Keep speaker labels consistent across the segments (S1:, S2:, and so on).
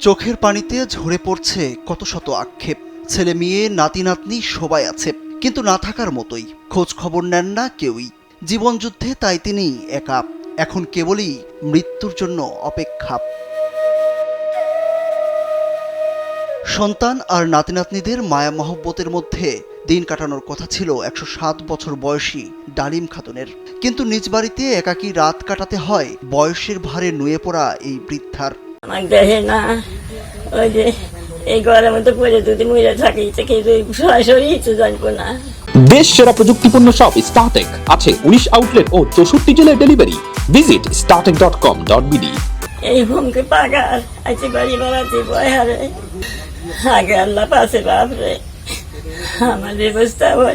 S1: চোখের পানিতে ঝরে পড়ছে কত শত আক্ষেপ। ছেলে মেয়ে, নাতি নাতনি সবাই আছে, কিন্তু না থাকার মতোই। খোঁজ খবর নেন না কেউই। জীবনযুদ্ধে তাই তিনি একা। এখন কেবলই মৃত্যুর জন্য অপেক্ষা। সন্তান আর নাতি নাতনিদের মায়া মহব্বতের মধ্যে দিন কাটানোর কথা ছিল একশো সাত বছর বয়সী ডালিম খাতুনের। কিন্তু নিজ বাড়িতে একাকী রাত কাটাতে হয় বয়সের ভারে নুয়ে পড়া এই বৃদ্ধার।
S2: আমার দেখে না। ওই যে এই ঘরের মধ্যে পড়ে যদি মরে থাকি থেকে সরাসরি তো জানব না?
S3: দেশ সেরা প্রযুক্তিপূর্ণ সব স্টার্টেক আছে উনিশ আউটলেট ও চৌষট্টি জেলার delivery visit Startech dot com dot BD
S2: এই হুমকে পাগার আছে বাড়ি বেড়াতে ভয় হারে। আগে আল্লাহ পাশে বাপরে আমার ব্যবস্থা করে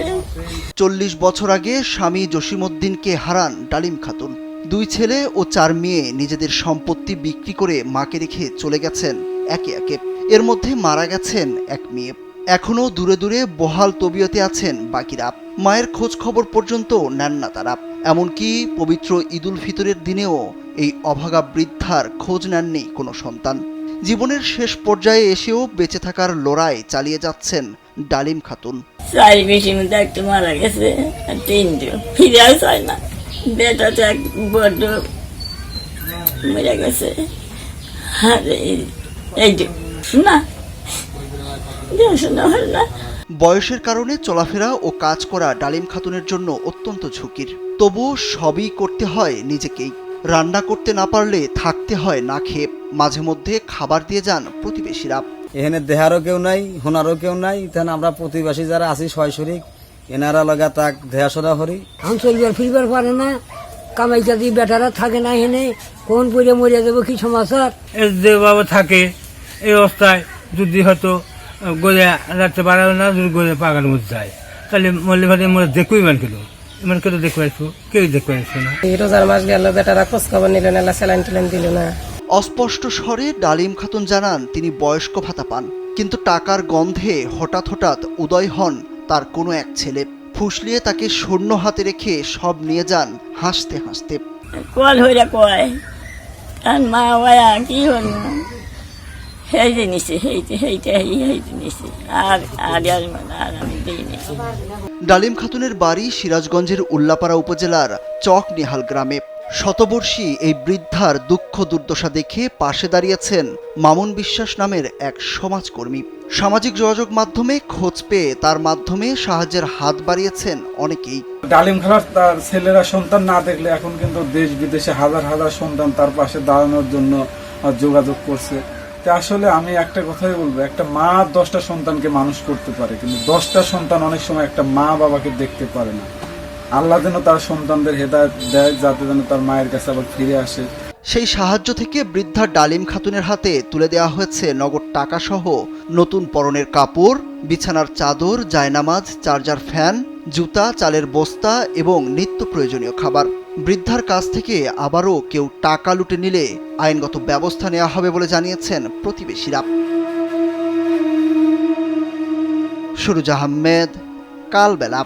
S1: চল্লিশ বছর আগে স্বামী জসিমউদ্দিনকে হারান ডালিম খাতুন। দুই ছেলে ও চার মেয়ে নিজেদের সম্পত্তি বিক্রি করে মাকে রেখে চলে গেছেন একে একে। এর মধ্যে মারা গেছেন এক মেয়ে। এখনও দূরে দূরে বহাল তবিয়তে আছেন বাকিরা। মায়ের খোঁজ খবর পর্যন্ত নেন না তারা। এমনকি পবিত্র ঈদুল ফিতরের দিনেও এই অভাগা বৃদ্ধার খোঁজ নেননি কোনো সন্তান। জীবনের শেষ পর্যায়ে এসেও বেঁচে থাকার লড়াই চালিয়ে যাচ্ছেন ডালিম খাতুন।
S2: চারি বেশি মধ্যে মারা গেছে তিনজন। ফিরে না। বেটা তো এক বড্ড মরে গেছে। আর এই- এই শোনা শোনা। হল না
S1: বয়সের কারণে চলাফেরা ও কাজ করা ডালিম খাতুনের জন্য অত্যন্ত ঝুঁকির। তবুও সবই করতে হয় নিজেকেই। রান্না করতে না পারলে থাকতে হয় না খেয়ে। মাঝে মধ্যে খাবার দিয়ে যান প্রতিবেশীরা।
S4: এখানে দেহারও কেউ নাই হোনারও কেউ নাই। তাহলে আমরা প্রতিবেশী যারা আছি ছয় শরিক এনারা লগা তাক দেহাশোনা করি।
S5: এখন চলবার ফিরবার পারে না। কামাইটা দিয়ে বেটারা থাকে না এখানে। কোন পরে মরে যাব কি সমাচার?
S6: এর যেভাবে থাকে এই অবস্থায় যদি হয়তো গড়ে রাখতে পারে না যদি গড়ে পাকার মধ্যে যায়। তাহলে মল্লি ভাই আমরা দেখুই মান কেন? ইমান কেন দেখতে আসব? কেউ দেখতে আসবে না।
S7: এই রোজার মাস গেল বেটারা খোঁজ খবর নিল না স্যালাইন টেলাইন দিল না।
S1: অস্পষ্ট স্বরে ডালিম খাতুন জানান তিনি বয়স্ক ভাতা পান কিন্তু টাকার গন্ধে হঠাৎ হঠাৎ উদয় হন তার কোনো এক ছেলে। ফুসলিয়ে তাকে শূন্য হাতে রেখে সব নিয়ে যান হাসতে হাসতে।
S2: কল হইরা কয় আর মা ওয়া কি হল? হেইতে হেইতে হেই হেই জিনিসে আর আর আর আর আমি দিইনি
S1: ডালিম খাতুনের বাড়ি সিরাজগঞ্জের উল্লাপাড়া উপজেলার চক নিহাল গ্রামে। শতবর্ষী এই বৃদ্ধার দুঃখ দুর্দশা দেখে পাশে দাঁড়িয়েছেন মামুন বিশ্বাস নামের এক সমাজকর্মী। সামাজিক যোগাযোগ মাধ্যমে খোঁজ পেয়ে তার মাধ্যমে সাহায্যের হাত বাড়িয়েছেন অনেকেই।
S8: ডালিম খালার তার ছেলেরা সন্তান না দেখলে এখন কিন্তু দেশ বিদেশে হাজার হাজার সন্তান তার পাশে দাঁড়ানোর জন্য যোগাযোগ করছে। তো আসলে আমি একটা কথাই বলব, একটা মা দশটা সন্তানকে মানুষ করতে পারে, কিন্তু দশটা সন্তান অনেক সময় একটা মা বাবাকে দেখতে পারে না। আল্লাহ যেন তার সন্তানদের হেদায়ত দেয়, যাতে যেন তার মায়ের কাছে আবার ফিরে আসে।
S1: সেই সাহায্য থেকে বৃদ্ধা ডালিম খাতুনের হাতে তুলে দেওয়া হয়েছে নগদ টাকা সহ নতুন পরনের কাপড়, বিছানার চাদর, জায়নামাজ, চার্জার ফ্যান, জুতা, চালের বস্তা এবং নিত্য প্রয়োজনীয় খাবার। বৃদ্ধার কাছ থেকে আবারও কেউ টাকা লুটে নিলে আইনগত ব্যবস্থা নেওয়া হবে বলে জানিয়েছেন প্রতিবেশীরা। সুরুজ আহমেদ, কালবেলা।